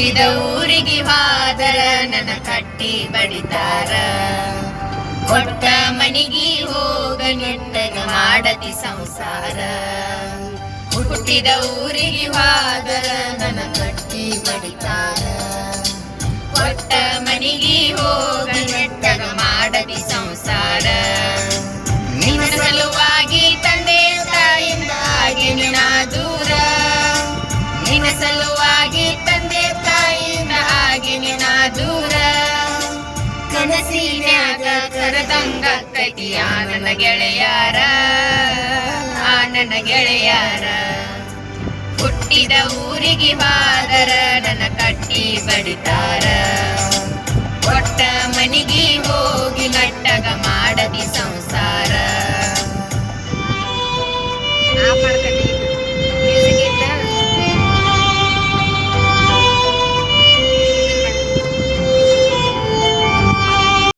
ಹುಟ್ಟಿದ ಊರಿಗೆ ಹಾದರ ನನ್ನ ಕಟ್ಟಿ ಬಡಿತಾರ. ಕೊಟ್ಟ ಮನಿಗಿ ಹೋಗ ನೆಟ್ಟಗ ಮಾಡತಿ ಸಂಸಾರ. ಹುಟ್ಟಿದ ಊರಿಗೆ ಹಾದರ ನನ್ನ ಕಟ್ಟಿ ಬಡಿತಾರ. ಕೊಟ್ಟ ಮನಿಗಿ ಹೋಗ ನೆಟ್ಟಗ ಮಾಡತಿ ಸಂಸಾರ. ನಿನ್ನ ಸಲುವಾಗಿ ತಂದೆ ತಾಯಿಂದ ನಿನ್ನ ನಿನ ದೂರ. ನಿನ್ನ ಸಲುವಾಗಿ ಮನಸ್ಸಿನ್ಯಾಗ ಕರೆದಂಗ ಆ ಆನನ ಗೆಳೆಯಾರ ಆನನ ಗೆಳೆಯಾರ. ಹುಟ್ಟಿದ ಊರಿಗೆ ಬಾದರ ನನ ಕಟ್ಟಿ ಬಡಿತಾರ. ಕೊಟ್ಟ ಮನಿಗೆ ಹೋಗಿ ನಟ್ಟಗ ಮಾಡದಿ ಸಂಸಾರ. ಆ